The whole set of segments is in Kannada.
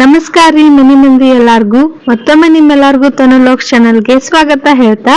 ನಮಸ್ಕಾರ ರೀ ಮನಿ ಮಂದಿ ಎಲ್ಲಾರ್ಗೂ. ಮತ್ತೊಮ್ಮೆ ನಿಮ್ಮೆಲ್ಲರಿಗೂ ತನುಲೋಕ್ ಚಾನಲ್ಗೆ ಸ್ವಾಗತ ಹೇಳ್ತಾ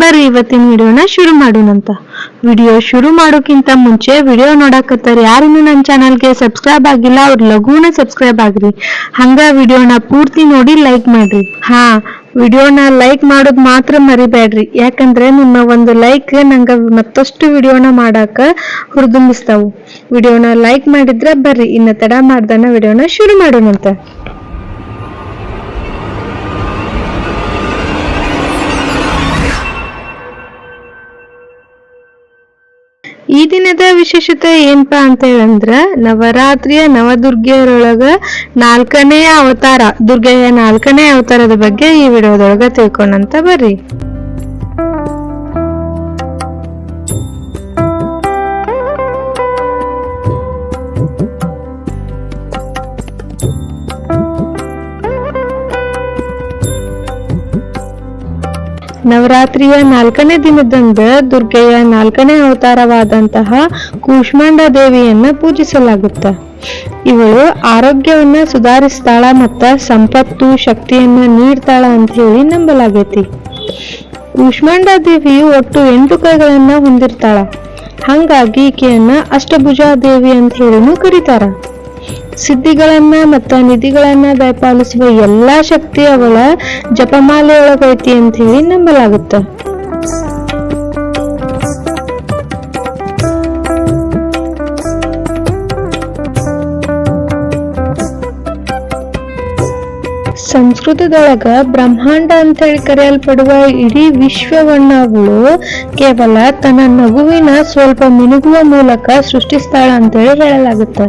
ಬರ್ರಿ, ಇವತ್ತಿನ ವಿಡಿಯೋನ ಶುರು ಮಾಡೋಣಂತ ವಿಡಿಯೋ ಶುರು ಮಾಡೋಕ್ಕಿಂತ ಮುಂಚೆ ವಿಡಿಯೋ ನೋಡಕತ್ತಾರ ಯಾರಿನ್ನು ನನ್ನ ಚಾನಲ್ಗೆ ಸಬ್ಸ್ಕ್ರೈಬ್ ಆಗಿಲ್ಲ, ಅವ್ರ ಲಘುನ ಸಬ್ಸ್ಕ್ರೈಬ್ ಆಗ್ರಿ. ಹಂಗ ವಿಡಿಯೋನ ಪೂರ್ತಿ ನೋಡಿ ಲೈಕ್ ಮಾಡ್ರಿ. ಹಾ ವಿಡಿಯೋನ ಲೈಕ್ ಮಾಡೋದ್ ಮಾತ್ರ ಮರಿಬೇಡ್ರಿ. ಯಾಕಂದ್ರೆ ನಿಮ್ಮ ಒಂದು ಲೈಕ್ ನಂಗ ಮತ್ತಷ್ಟು ವಿಡಿಯೋನ ಮಾಡಾಕ ಹುರಿದುಂಬಿಸ್ತಾವು. ವಿಡಿಯೋನ ಲೈಕ್ ಮಾಡಿದ್ರೆ ಬರ್ರಿ, ಇನ್ನ ತಡ ಮಾಡ್ದನ ವಿಡಿಯೋನ ಶುರು ಮಾಡೋಣಂತ. ಈ ದಿನದ ವಿಶೇಷತೆ ಏನಪ್ಪಾ ಅಂತ ಹೇಳಂದ್ರ ನವರಾತ್ರಿಯ ನವದುರ್ಗೆಯರೊಳಗ ನಾಲ್ಕನೆಯ ಅವತಾರ, ದುರ್ಗೆಯ ನಾಲ್ಕನೇ ಅವತಾರದ ಬಗ್ಗೆ ಈ ವಿಡಿಯೋದೊಳಗ ತಿಳ್ಕೊಂಡಂತ ಬರ್ರಿ. ನವರಾತ್ರಿಯ ನಾಲ್ಕನೇ ದಿನದಂದು ದುರ್ಗೆಯ ನಾಲ್ಕನೇ ಅವತಾರವಾದಂತಹ ಕೂಷ್ಮಾಂಡ ದೇವಿಯನ್ನ ಪೂಜಿಸಲಾಗುತ್ತೆ. ಇವಳು ಆರೋಗ್ಯವನ್ನ ಸುಧಾರಿಸ್ತಾಳ ಮತ್ತ ಸಂಪತ್ತು, ಶಕ್ತಿಯನ್ನ ನೀಡ್ತಾಳ ಅಂತ ಹೇಳಿ ನಂಬಲಾಗೈತಿ. ಕೂಷ್ಮಾಂಡ ದೇವಿಯು ಒಟ್ಟು ಎಂಟು ಕೈಗಳನ್ನ ಹೊಂದಿರ್ತಾಳ. ಹಂಗಾಗಿ ಈಕೆಯನ್ನ ಅಷ್ಟಭುಜಾ ದೇವಿ ಅಂತ ಹೇಳಿನೂ ಕರೀತಾರ. ಸಿದ್ಧಿಗಳನ್ನ ಮತ್ತ ನಿಧಿಗಳನ್ನ ದಯಪಾಲಿಸುವ ಎಲ್ಲಾ ಶಕ್ತಿ ಅವಳ ಜಪಮಾಲೆಯೊಳಗೈತಿ ಅಂತ ಹೇಳಿ ನಂಬಲಾಗುತ್ತೆ. ಸಂಸ್ಕೃತದೊಳಗ ಬ್ರಹ್ಮಾಂಡ ಅಂತ ಹೇಳಿ ಕರೆಯಲ್ಪಡುವ ಇಡೀ ವಿಶ್ವವನ್ನ ಅವಳು ಕೇವಲ ತನ್ನ ನಗುವಿನ ಸ್ವಲ್ಪ ಮಿನುಗುವ ಮೂಲಕ ಸೃಷ್ಟಿಸ್ತಾಳ ಅಂತೇಳಿ ಹೇಳಲಾಗುತ್ತೆ.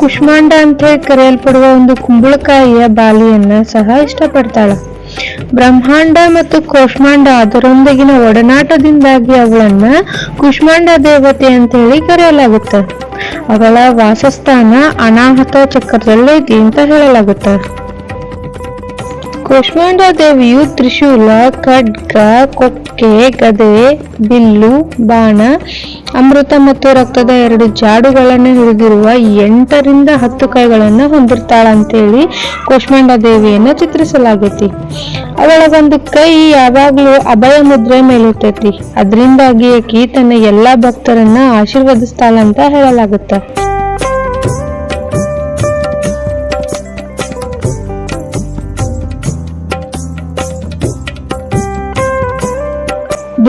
ಕುಷ್ಮಾಂಡ ಅಂತ ಕರೆಯಲ್ಪಡುವ ಒಂದು ಕುಂಬಳಕಾಯಿಯ ಬಾಲಿಯನ್ನ ಸಹ ಇಷ್ಟಪಡ್ತಾಳ. ಬ್ರಹ್ಮಾಂಡ ಮತ್ತು ಕೋಷ್ಮಾಂಡ ಅದರೊಂದಿಗಿನ ಒಡನಾಟದಿಂದಾಗಿ ಅವಳನ್ನ ಕುಷ್ಮಾಂಡ ದೇವತೆ ಅಂತ ಹೇಳಿ ಕರೆಯಲಾಗುತ್ತೆ. ಅವಳ ವಾಸಸ್ಥಾನ ಅನಾಹತ ಚಕ್ರದಲ್ಲೈತಿ ಅಂತ ಹೇಳಲಾಗುತ್ತೆ. ಕೂಷ್ಮಾಂಡ ದೇವಿಯು ತ್ರಿಶೂಲ, ಖಡ್ಗ, ಕೊಕ್ಕೆ, ಗದೆ, ಬಿಲ್ಲು, ಬಾಣ, ಅಮೃತ ಮತ್ತು ರಕ್ತದ ಎರಡು ಜಾಡುಗಳನ್ನು ಹಿಡಿದಿರುವ ಎಂಟರಿಂದ ಹತ್ತು ಕೈಗಳನ್ನು ಹೊಂದಿರ್ತಾಳಂತೇಳಿ ಅಂತೇಳಿ ದೇವಿಯನ್ನು ಚಿತ್ರಿಸಲಾಗೈತಿ. ಅವಳ ಒಂದು ಕೈ ಯಾವಾಗಲೂ ಅಭಯ ಮುದ್ರೆ ಮೇಲಿರ್ತೈತಿ. ಅದರಿಂದಾಗಿ ಆಕಿ ತನ್ನ ಎಲ್ಲಾ ಭಕ್ತರನ್ನ ಆಶೀರ್ವದಿಸ್ತಾಳಂತ ಹೇಳಲಾಗುತ್ತೆ.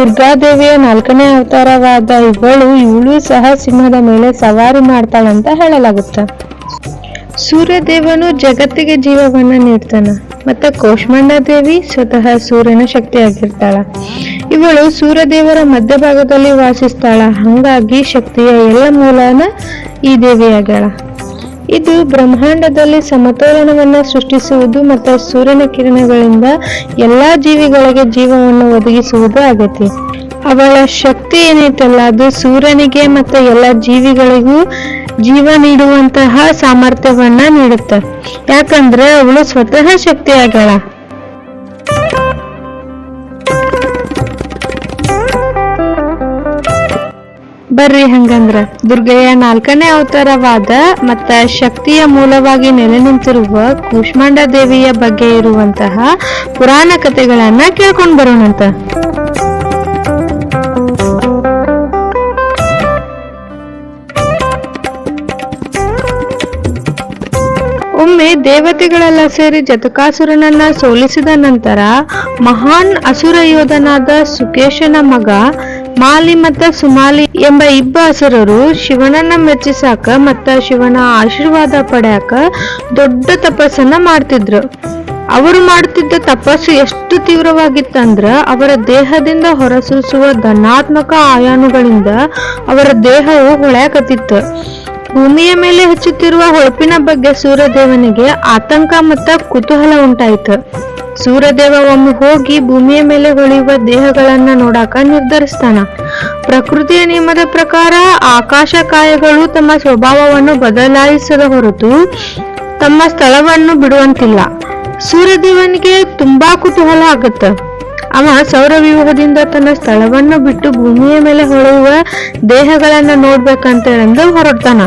ದುರ್ಗಾದೇವಿಯ ನಾಲ್ಕನೇ ಅವತಾರವಾದ ಇವಳು ಇವಳು ಸಹ ಸಿಂಹದ ಮೇಲೆ ಸವಾರಿ ಮಾಡ್ತಾಳಂತ ಹೇಳಲಾಗುತ್ತೆ. ಸೂರ್ಯದೇವನು ಜಗತ್ತಿಗೆ ಜೀವವನ್ನ ನೀಡ್ತಾನ, ಮತ್ತೆ ಕೋಷ್ಮಂಡ ದೇವಿ ಸ್ವತಃ ಸೂರ್ಯನ ಶಕ್ತಿಯಾಗಿರ್ತಾಳ. ಇವಳು ಸೂರ್ಯದೇವರ ಮಧ್ಯಭಾಗದಲ್ಲಿ ವಾಸಿಸ್ತಾಳ, ಹಂಗಾಗಿ ಶಕ್ತಿಯ ಎಲ್ಲ ಮೂಲನ ಈ ದೇವಿಯಾಗಳ ಇದು ಬ್ರಹ್ಮಾಂಡದಲ್ಲಿ ಸಮತೋಲನವನ್ನ ಸೃಷ್ಟಿಸುವುದು ಮತ್ತು ಸೂರ್ಯನ ಕಿರಣಗಳಿಂದ ಎಲ್ಲಾ ಜೀವಿಗಳಿಗೆ ಜೀವವನ್ನು ಒದಗಿಸುವುದು ಅಗತ್ಯ ಅವಳ ಶಕ್ತಿ ಏನೈತಲ್ಲ ಅದು ಸೂರ್ಯನಿಗೆ ಮತ್ತು ಎಲ್ಲ ಜೀವಿಗಳಿಗೂ ಜೀವ ನೀಡುವಂತಹ ಸಾಮರ್ಥ್ಯವನ್ನ ನೀಡುತ್ತೆ. ಯಾಕಂದ್ರೆ ಅವಳು ಸ್ವತಃ ಶಕ್ತಿ ಆಗ್ಯಾಳ ಬರ್ರಿ ಹಂಗಂದ್ರ. ದುರ್ಗೆಯ ನಾಲ್ಕನೇ ಅವತಾರವಾದ ಮತ್ತ ಶಕ್ತಿಯ ಮೂಲವಾಗಿ ನೆಲೆ ನಿಂತಿರುವ ಕೂಷ್ಮಾಂಡ ದೇವಿಯ ಬಗ್ಗೆ ಇರುವಂತಹ ಪುರಾಣ ಕಥೆಗಳನ್ನ ಕೇಳ್ಕೊಂಡ್ ಬರೋಣಂತ ಒಮ್ಮೆ ದೇವತೆಗಳೆಲ್ಲ ಸೇರಿ ಜತಕಾಸುರನನ್ನ ಸೋಲಿಸಿದ ನಂತರ ಮಹಾನ್ ಅಸುರ ಯೋಧನಾದ ಸುಕೇಶನ ಮಗ ಮಾಲಿ ಮತ್ತು ಸುಮಾಲಿ ಎಂಬ ಇಬ್ಬ ಅಸುರರು ಶಿವನನ್ನ ಮೆಚ್ಚಿಸಾಕ ಮತ್ತ ಶಿವನ ಆಶೀರ್ವಾದ ಪಡ್ಯಾಕ ದೊಡ್ಡ ತಪಸ್ಸನ್ನ ಮಾಡ್ತಿದ್ರು. ಅವರು ಮಾಡುತ್ತಿದ್ದ ತಪಸ್ಸು ಎಷ್ಟು ತೀವ್ರವಾಗಿತ್ತಂದ್ರ ಅವರ ದೇಹದಿಂದ ಹೊರಸೂಸುವ ಧನಾತ್ಮಕ ಆಯಾನುಗಳಿಂದ ಅವರ ದೇಹವು ಹೊಳೆಯಕತ್ತಿತ್ತು. ಭೂಮಿಯ ಮೇಲೆ ಹೆಚ್ಚುತ್ತಿರುವ ಹೊಳಪಿನ ಬಗ್ಗೆ ಸೂರ್ಯದೇವನಿಗೆ ಆತಂಕ ಮತ್ತ ಕುತೂಹಲ ಉಂಟಾಯಿತು. ಸೂರ್ಯದೇವ ಒಮ್ಮೆ ಹೋಗಿ ಭೂಮಿಯ ಮೇಲೆ ಹೊಳೆಯುವ ದೇಹಗಳನ್ನ ನೋಡಾಕ ನಿರ್ಧರಿಸ್ತಾನ. ಪ್ರಕೃತಿಯ ನಿಯಮದ ಪ್ರಕಾರ ಆಕಾಶಕಾಯಗಳು ತಮ್ಮ ಸ್ವಭಾವವನ್ನು ಬದಲಾಯಿಸದ ಹೊರತು ತಮ್ಮ ಸ್ಥಳವನ್ನು ಬಿಡುವಂತಿಲ್ಲ. ಸೂರ್ಯದೇವನಿಗೆ ತುಂಬಾ ಕುತೂಹಲ ಆಗುತ್ತೆ. ಅವ ಸೌರವ್ಯೂಹದಿಂದ ತನ್ನ ಸ್ಥಳವನ್ನು ಬಿಟ್ಟು ಭೂಮಿಯ ಮೇಲೆ ಹೊಳೆಯುವ ದೇಹಗಳನ್ನ ನೋಡ್ಬೇಕಂತ ಹೊರಡ್ತಾನ.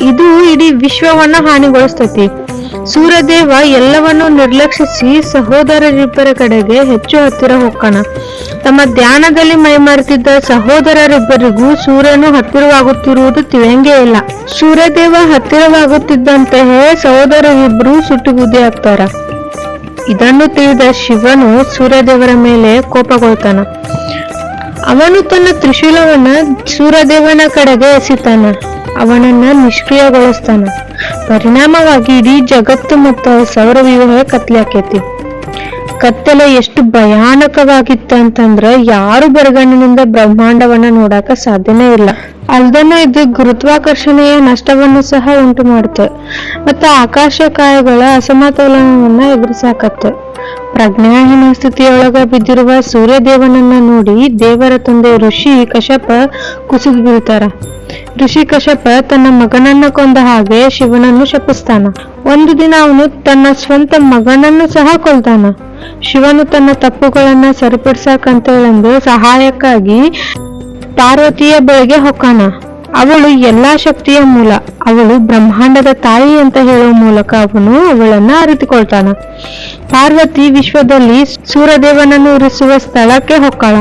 ಇದು ಇಡೀ ವಿಶ್ವವನ್ನ ಹಾನಿಗೊಳಿಸ್ತೈತಿ. ಸೂರ್ಯದೇವ ಎಲ್ಲವನ್ನೂ ನಿರ್ಲಕ್ಷಿಸಿ ಸಹೋದರರಿಬ್ಬರ ಕಡೆಗೆ ಹೆಚ್ಚು ಹತ್ತಿರ ಹೋಗ್ತಾನ ತಮ್ಮ ಧ್ಯಾನದಲ್ಲಿ ಮೈಮರೆತಿದ್ದ ಸಹೋದರರಿಬ್ಬರಿಗೂ ಸೂರ್ಯನು ಹತ್ತಿರವಾಗುತ್ತಿರುವುದು ತಿಳಿಯಂಗೇ ಇಲ್ಲ. ಸೂರ್ಯದೇವ ಹತ್ತಿರವಾಗುತ್ತಿದ್ದಂತೆಯೇ ಸಹೋದರರಿಬ್ಬರು ಸುಟ್ಟು ಬುದ್ಧಿ ಆಗ್ತಾರ. ಇದನ್ನು ತಿಳಿದ ಶಿವನು ಸೂರ್ಯದೇವರ ಮೇಲೆ ಕೋಪಗೊಳ್ತಾನ. ಅವನು ತನ್ನ ತ್ರಿಶೂಲವನ್ನ ಸೂರ್ಯದೇವನ ಕಡೆಗೆ ಎಸಿತಾನ. ಅವನನ್ನ ನಿಷ್ಕ್ರಿಯಗೊಳಿಸ್ತಾನ. ಪರಿಣಾಮವಾಗಿ ಇಡೀ ಜಗತ್ತು ಮತ್ತು ಸೌರವ್ಯೂಹ ಕತ್ಲೆ ಆಕೈತಿ ಕತ್ತಲೆ ಎಷ್ಟು ಭಯಾನಕವಾಗಿತ್ತು ಅಂತಂದ್ರ ಯಾರು ಬರಗಣ್ಣಿನಿಂದ ಬ್ರಹ್ಮಾಂಡವನ್ನ ನೋಡಾಕ ಸಾಧ್ಯನೇ ಇಲ್ಲ. ಅಲ್ದನ ಇದು ಗುರುತ್ವಾಕರ್ಷಣೆಯ ನಷ್ಟವನ್ನು ಸಹ ಉಂಟು ಮಾಡುತ್ತೆ ಮತ್ತೆ ಆಕಾಶಕಾಯಗಳ ಅಸಮತೋಲನವನ್ನ ಎದುರಿಸಾಕತ್ತೆ. ಪ್ರಜ್ಞಾಹೀನ ಸ್ಥಿತಿಯೊಳಗ ಬಿದ್ದಿರುವ ಸೂರ್ಯದೇವನನ್ನ ನೋಡಿ ದೇವರ ತಂದೆ ಋಷಿ ಕಶ್ಯಪ ಕುಸಿದು ಬೀಳ್ತಾರ. ಋಷಿ ಕಶ್ಯಪ ತನ್ನ ಮಗನನ್ನ ಕೊಂದ ಹಾಗೆ ಶಿವನನ್ನು ಶಪಿಸ್ತಾನ. ಒಂದು ದಿನ ಅವನು ತನ್ನ ಸ್ವಂತ ಮಗನನ್ನು ಸಹ ಕೊಲ್ತಾನ. ಶಿವನು ತನ್ನ ತಪ್ಪುಗಳನ್ನ ಸರಿಪಡಿಸಕಂತ ಹೇಳಂದು ಸಹಾಯಕ್ಕಾಗಿ ಪಾರ್ವತಿಯ ಬಳಿಗೆ ಹೊಕ್ಕಾನ. ಅವಳು ಎಲ್ಲಾ ಶಕ್ತಿಯ ಮೂಲ. ಅವಳು ಬ್ರಹ್ಮಾಂಡದ ತಾಯಿ ಅಂತ ಹೇಳುವ ಮೂಲಕ ಅವನು ಅವಳನ್ನ ಅರಿತುಕೊಳ್ತಾನ. ಪಾರ್ವತಿ ವಿಶ್ವದಲ್ಲಿ ಸೂರ್ಯದೇವನನ್ನು ಉರಿಸುವ ಸ್ಥಳಕ್ಕೆ ಹೊಕ್ಕಾಳ.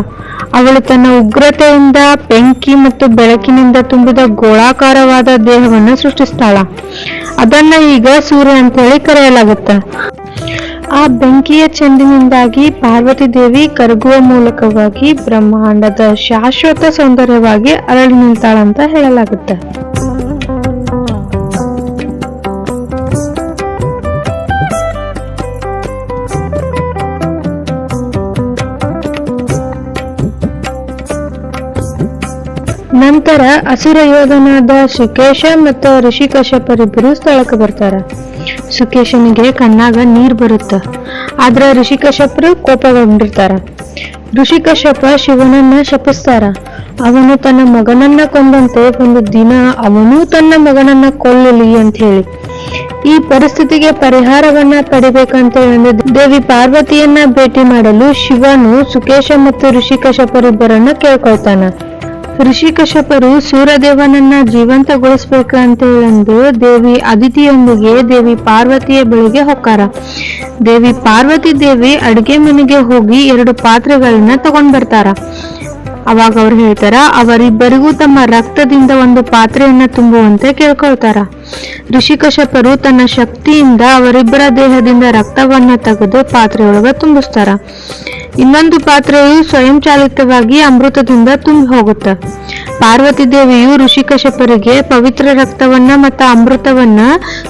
ಅವಳು ತನ್ನ ಉಗ್ರತೆಯಿಂದ ಬೆಂಕಿ ಮತ್ತು ಬೆಳಕಿನಿಂದ ತುಂಬಿದ ಗೋಳಾಕಾರವಾದ ದೇಹವನ್ನು ಸೃಷ್ಟಿಸ್ತಾಳ. ಅದನ್ನ ಈಗ ಸೂರ್ಯ ಅಂತ ಹೇಳಿ ಕರೆಯಲಾಗುತ್ತೆ. ಆ ಬೆಂಕಿಯ ಚೆಂಡಿನಿಂದಾಗಿ ಪಾರ್ವತಿ ದೇವಿ ಕರಗುವ ಮೂಲಕವಾಗಿ ಬ್ರಹ್ಮಾಂಡದ ಶಾಶ್ವತ ಸೌಂದರ್ಯವಾಗಿ ಅರಳಿ ನಿಲ್ತಾಳಂತ ಹೇಳಲಾಗುತ್ತೆ. ನಂತರ ಅಸುರ ಯೋಧನಾದ ಶಿಕೇಶ ಮತ್ತು ಋಷಿಕಶಪರಿಬ್ಬರು ಸ್ಥಳಕ್ಕೆ ಬರ್ತಾರ. ಸುಕೇಶನಿಗೆ ಕಣ್ಣಾಗ ನೀರ್ ಬರುತ್ತ. ಆದ್ರ ಋಷಿಕಶ್ಯಪರು ಕೋಪಗೊಂಡಿರ್ತಾರ. ಋಷಿಕಶಪ ಶಿವನನ್ನ ಶಪಿಸ್ತಾರ. ಅವನು ತನ್ನ ಮಗನನ್ನ ಕೊಂದಂತೆ ಒಂದು ದಿನ ಅವನು ತನ್ನ ಮಗನನ್ನ ಕೊಲ್ಲಲಿ ಅಂತ ಹೇಳಿ ಈ ಪರಿಸ್ಥಿತಿಗೆ ಪರಿಹಾರವನ್ನ ಪಡಿಬೇಕಂತ ಹೇಳಿ ದೇವಿ ಪಾರ್ವತಿಯನ್ನ ಭೇಟಿ ಮಾಡಲು ಶಿವನು ಸುಕೇಶ ಮತ್ತು ಋಷಿಕಶಪರಿಬ್ಬರನ್ನ ಕೇಳ್ಕೊಳ್ತಾನ. ಋಷಿಕಶ್ಯಪರು ಸೂರ್ಯದೇವನನ್ನ ಜೀವಂತಗೊಳಿಸ್ಬೇಕಂತ ಹೇಳಂದು ದೇವಿ ಅದಿತಿಯೊಂದಿಗೆ ದೇವಿ ಪಾರ್ವತಿಯ ಬಳಿಗೆ ಹೊಕ್ಕಾರ. ದೇವಿ ಪಾರ್ವತಿ ದೇವಿ ಅಡಿಗೆ ಮನೆಗೆ ಹೋಗಿ ಎರಡು ಪಾತ್ರೆಗಳನ್ನ ತಗೊಂಡ್ ಬರ್ತಾರ. ಅವಾಗ ಅವ್ರು ಹೇಳ್ತಾರ, ಅವರಿಬ್ಬರಿಗೂ ತಮ್ಮ ರಕ್ತದಿಂದ ಒಂದು ಪಾತ್ರೆಯನ್ನ ತುಂಬುವಂತೆ ಕೇಳ್ಕೊಳ್ತಾರ. ಋಷಿಕಶ್ಯಪರು ತನ್ನ ಶಕ್ತಿಯಿಂದ ಅವರಿಬ್ಬರ ದೇಹದಿಂದ ರಕ್ತವನ್ನು ತೆಗೆದು ಪಾತ್ರೆಯೊಳಗ ತುಂಬಿಸ್ತಾರ. ಇನ್ನೊಂದು ಪಾತ್ರೆಯು ಸ್ವಯಂಚಾಲಿತವಾಗಿ ಅಮೃತದಿಂದ ತುಂಬಿ ಹೋಗುತ್ತೆ. ಪಾರ್ವತಿ ದೇವಿಯು ಋಷಿಕಶಪರಿಗೆ ಪವಿತ್ರ ರಕ್ತವನ್ನ ಮತ್ತು ಅಮೃತವನ್ನ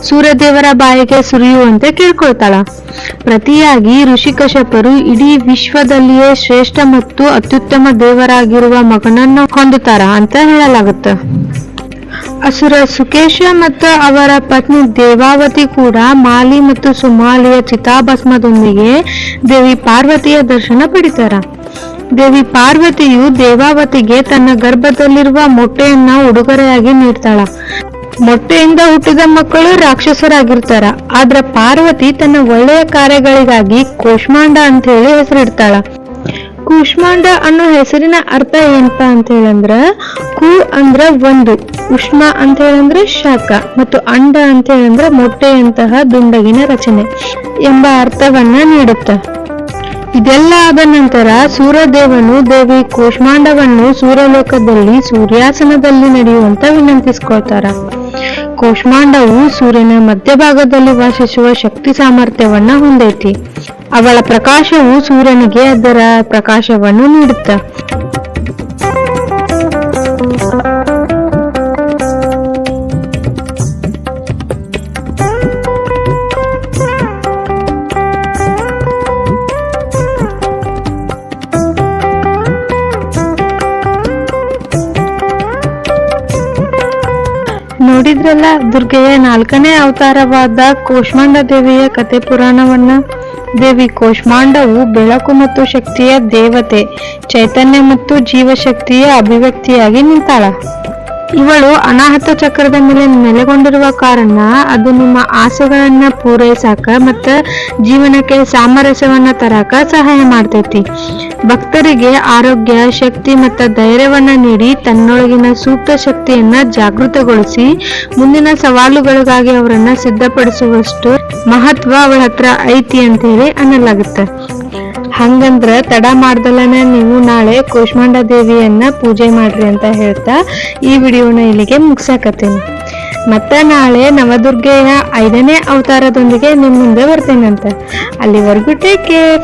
ಸೂರ್ಯದೇವರ ಬಾಯಿಗೆ ಸುರಿಯುವಂತೆ ಕೇಳ್ಕೊಳ್ತಾಳ. ಪ್ರತಿಯಾಗಿ ಋಷಿಕಶಪರು ಇಡೀ ವಿಶ್ವದಲ್ಲಿಯೇ ಶ್ರೇಷ್ಠ ಮತ್ತು ಅತ್ಯುತ್ತಮ ದೇವರಾಗಿರುವ ಮಗನನ್ನು ಹೊಂದುತ್ತಾರ ಅಂತ ಹೇಳಲಾಗುತ್ತೆ. ಅಸುರ ಸುಕೇಶ ಮತ್ತು ಅವರ ಪತ್ನಿ ದೇವಾವತಿ ಕೂಡ ಮಾಲಿ ಮತ್ತು ಸುಮಾಲಿಯ ಚಿತಾಭಸ್ಮದೊಂದಿಗೆ ದೇವಿ ಪಾರ್ವತಿಯ ದರ್ಶನ ಪಡಿತಾರ. ದೇವಿ ಪಾರ್ವತಿಯು ದೇವಾವತಿಗೆ ತನ್ನ ಗರ್ಭದಲ್ಲಿರುವ ಮೊಟ್ಟೆಯನ್ನ ಉಡುಗೊರೆಯಾಗಿ ನೀಡ್ತಾಳ. ಮೊಟ್ಟೆಯಿಂದ ಹುಟ್ಟಿದ ಮಕ್ಕಳು ರಾಕ್ಷಸರಾಗಿರ್ತಾರ. ಆದ್ರ ಪಾರ್ವತಿ ತನ್ನ ಒಳ್ಳೆಯ ಕಾರ್ಯಗಳಿಗಾಗಿ ಕೋಷ್ಮಾಂಡ ಅಂತ ಹೇಳಿ ಹೆಸರಿಡ್ತಾಳ. ಕೂಷ್ಮಾಂಡ ಅನ್ನೋ ಹೆಸರಿನ ಅರ್ಥ ಏನಪ್ಪಾ ಅಂತ ಹೇಳಂದ್ರ ಕು ಅಂದ್ರ ಒಂದು, ಉಷ್ಮ ಅಂತ ಹೇಳಂದ್ರೆ ಶಾಖ, ಮತ್ತು ಅಂಡ ಅಂತ ಹೇಳಂದ್ರೆ ಮೊಟ್ಟೆಯಂತಹ ದುಂಡಗಿನ ರಚನೆ ಎಂಬ ಅರ್ಥವನ್ನ ನೀಡುತ್ತ. ಇದೆಲ್ಲ ಆದ ನಂತರ ಸೂರ್ಯದೇವನು ದೇವಿ ಕೂಷ್ಮಾಂಡವನ್ನು ಸೂರ್ಯಲೋಕದಲ್ಲಿ ಸೂರ್ಯಾಸನದಲ್ಲಿ ನಡೆಯುವಂತ ವಿನಂತಿಸ್ಕೊಳ್ತಾರ. ಕೂಷ್ಮಾಂಡವು ಸೂರ್ಯನ ಮಧ್ಯಭಾಗದಲ್ಲಿ ವಾಸಿಸುವ ಶಕ್ತಿ ಸಾಮರ್ಥ್ಯವನ್ನ ಹೊಂದೈತಿ. ಅವಳ ಪ್ರಕಾಶವು ಸೂರ್ಯನಿಗೆ ಅದರ ಪ್ರಕಾಶವನ್ನು ನೀಡುತ್ತ. ನೋಡಿದ್ರಲ್ಲ, ದುರ್ಗೆಯ ನಾಲ್ಕನೇ ಅವತಾರವಾದ ಕೋಷ್ಮಾಂಡ ದೇವಿಯ ಕತೆ ಪುರಾಣವನ್ನ? ದೇವಿ ಕೋಷ್ಮಾಂಡವು ಬೆಳಕು ಮತ್ತು ಶಕ್ತಿಯ ದೇವತೆ, ಚೈತನ್ಯ ಮತ್ತು ಜೀವಶಕ್ತಿಯ ಅಭಿವ್ಯಕ್ತಿಯಾಗಿ ನಿಂತಾಳ. ಇವಳು ಅನಾಹತ ಚಕ್ರದ ಮೇಲೆ ನೆಲೆಗೊಂಡಿರುವ ಕಾರಣ ಅದು ನಿಮ್ಮ ಆಸೆಗಳನ್ನ ಪೂರೈಸಾಕ ಮತ್ತ ಜೀವನಕ್ಕೆ ಸಾಮರಸ್ಯವನ್ನ ತರಾಕ ಸಹಾಯ ಮಾಡ್ತೈತಿ. ಭಕ್ತರಿಗೆ ಆರೋಗ್ಯ, ಶಕ್ತಿ ಮತ್ತು ಧೈರ್ಯವನ್ನ ನೀಡಿ ತನ್ನೊಳಗಿನ ಸೂಕ್ತ ಶಕ್ತಿಯನ್ನ ಜಾಗೃತಗೊಳಿಸಿ ಮುಂದಿನ ಸವಾಲುಗಳಿಗಾಗಿ ಅವರನ್ನ ಸಿದ್ಧಪಡಿಸುವಷ್ಟು ಮಹತ್ವ ಅವಳ ಹತ್ರ ಐತಿ ಅಂತ ಹೇಳಿ ಅನ್ನಲಾಗುತ್ತೆ. ಹಂಗಂದ್ರ ತಡ ಮಾಡ್ದಲನ ನೀವು ನಾಳೆ ಕೂಷ್ಮಾಂಡ ದೇವಿಯನ್ನ ಪೂಜೆ ಮಾಡ್ರಿ ಅಂತ ಹೇಳ್ತಾ ಈ ವಿಡಿಯೋನ ಇಲ್ಲಿಗೆ ಮುಗ್ಸಾಕತ್ತೀನಿ. ಮತ್ತೆ ನಾಳೆ ನವದುರ್ಗೆಯ ಐದನೇ ಅವತಾರದೊಂದಿಗೆ ನಿಮ್ಮ ಮುಂದೆ ಬರ್ತೇನಂತ. ಅಲ್ಲಿವರೆಗೂ ಟೇಕ್ ಕೇರ್